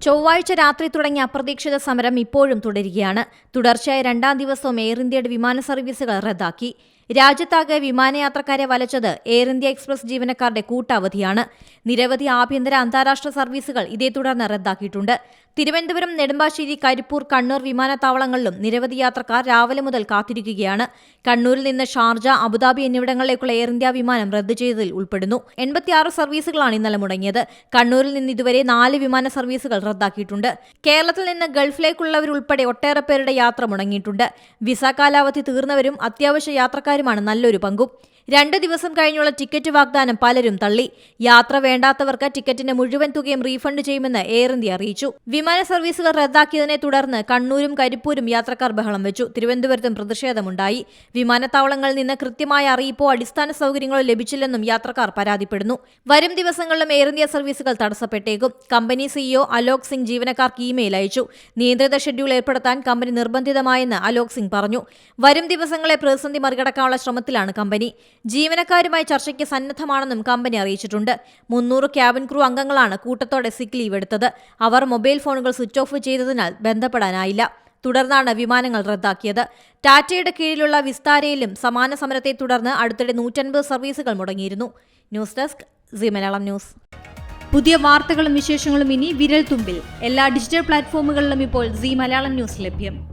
ചൊവ്വാഴ്ച രാത്രി തുടങ്ങിയ അപ്രതീക്ഷിത സമരം ഇപ്പോഴും തുടരുകയാണ്. തുടർച്ചയായ രണ്ടാം ദിവസവും എയർ ഇന്ത്യയുടെ വിമാന സർവീസുകൾ റദ്ദാക്കി. രാജ്യത്താകെ വിമാനയാത്രക്കാരെ വലച്ചത് എയർ ഇന്ത്യ എക്സ്പ്രസ് ജീവനക്കാരുടെ കൂട്ടവധിയാണ്. നിരവധി ആഭ്യന്തര അന്താരാഷ്ട്ര സർവീസുകൾ ഇതേ തുടർന്ന് റദ്ദാക്കിയിട്ടുണ്ട്. തിരുവനന്തപുരം നെടുമ്പാശ്ശേരി കരിപ്പൂർ കണ്ണൂർ വിമാനത്താവളങ്ങളിലും നിരവധി യാത്രക്കാർ രാവിലെ മുതൽ കാത്തിരിക്കുകയാണ്. കണ്ണൂരിൽ നിന്ന് ഷാർജ അബുദാബി എന്നിവിടങ്ങളിലേക്കുള്ള എയർ ഇന്ത്യ വിമാനം റദ്ദു ചെയ്തതിൽ ഉൾപ്പെടുന്നു. എൺപത്തിയാറ് സർവീസുകളാണ് ഇന്നലെ മുടങ്ങിയത്. കണ്ണൂരിൽ നിന്ന് ഇതുവരെ നാല് വിമാന സർവീസുകൾ റദ്ദാക്കിയിട്ടുണ്ട്. കേരളത്തിൽ നിന്ന് ഗൾഫിലേക്കുള്ളവരുൾപ്പെടെ ഒട്ടേറെ പേരുടെ യാത്ര മുടങ്ങിയിട്ടുണ്ട്. വിസ കാലാവധി തീർന്നവരും അത്യാവശ്യ യാത്രക്കാരുമാണ് നല്ലൊരു പങ്കും. രണ്ട് ദിവസം കഴിഞ്ഞുള്ള ടിക്കറ്റ് വാഗ്ദാനം പലരും തള്ളി. യാത്ര വേണ്ടാത്തവർക്ക് ടിക്കറ്റിന്റെ മുഴുവൻ തുകയും റീഫണ്ട് ചെയ്യുമെന്ന് എയർ ഇന്ത്യ അറിയിച്ചു. വിമാന സർവീസുകൾ റദ്ദാക്കിയതിനെ തുടർന്ന് കണ്ണൂരും കരിപ്പൂരും യാത്രക്കാർ ബഹളം വെച്ചു. തിരുവനന്തപുരത്തും പ്രതിഷേധമുണ്ടായി. വിമാനത്താവളങ്ങളിൽ നിന്ന് കൃത്യമായ അറിയിപ്പോ അടിസ്ഥാന സൗകര്യങ്ങളോ ലഭിച്ചില്ലെന്നും യാത്രക്കാർ പരാതിപ്പെടുന്നു. വരും ദിവസങ്ങളിലും എയർ ഇന്ത്യ സർവീസുകൾ തടസ്സപ്പെട്ടേക്കും. കമ്പനി സിഇഒ അലോക് സിംഗ് ജീവനക്കാർക്ക് ഇമെയിൽ അയച്ചു. നിയന്ത്രിത ഷെഡ്യൂൾ ഏർപ്പെടുത്താൻ കമ്പനി നിർബന്ധിതമായെന്ന് അലോക് സിംഗ് പറഞ്ഞു. വരും ദിവസങ്ങളെ പ്രതിസന്ധി മറികടക്കാനുള്ള ശ്രമത്തിലാണ് കമ്പനി. ജീവനക്കാരുമായി ചർച്ചയ്ക്ക് സന്നദ്ധമാണെന്നും കമ്പനി അറിയിച്ചിട്ടുണ്ട്. മുന്നൂറ് ക്യാബിൻ ക്രൂ അംഗങ്ങളാണ് കൂട്ടത്തോടെ സിക്ക് ലീവ് എടുത്തത്. അവർ മൊബൈൽ ഫോണുകൾ സ്വിച്ച് ഓഫ് ചെയ്തതിനാൽ ബന്ധപ്പെടാനായില്ല. തുടർന്നാണ് വിമാനങ്ങൾ റദ്ദാക്കിയത്. ടാറ്റയുടെ കീഴിലുള്ള വിസ്താരയിലും സമാന സമരത്തെ തുടർന്ന് അടുത്തിടെ നൂറ്റൻപത് സർവീസുകൾ മുടങ്ങിയിരുന്നു. News desk Zee Malayalam news. പുതിയ വാർത്തകളും വിശേഷങ്ങളും ഇനി വിരൽ തുമ്പിൽ എല്ലാ ഡിജിറ്റൽ പ്ലാറ്റ്ഫോമുകളിലും ഇപ്പോൾ സി മലയാളം ന്യൂസ് ലഭ്യം.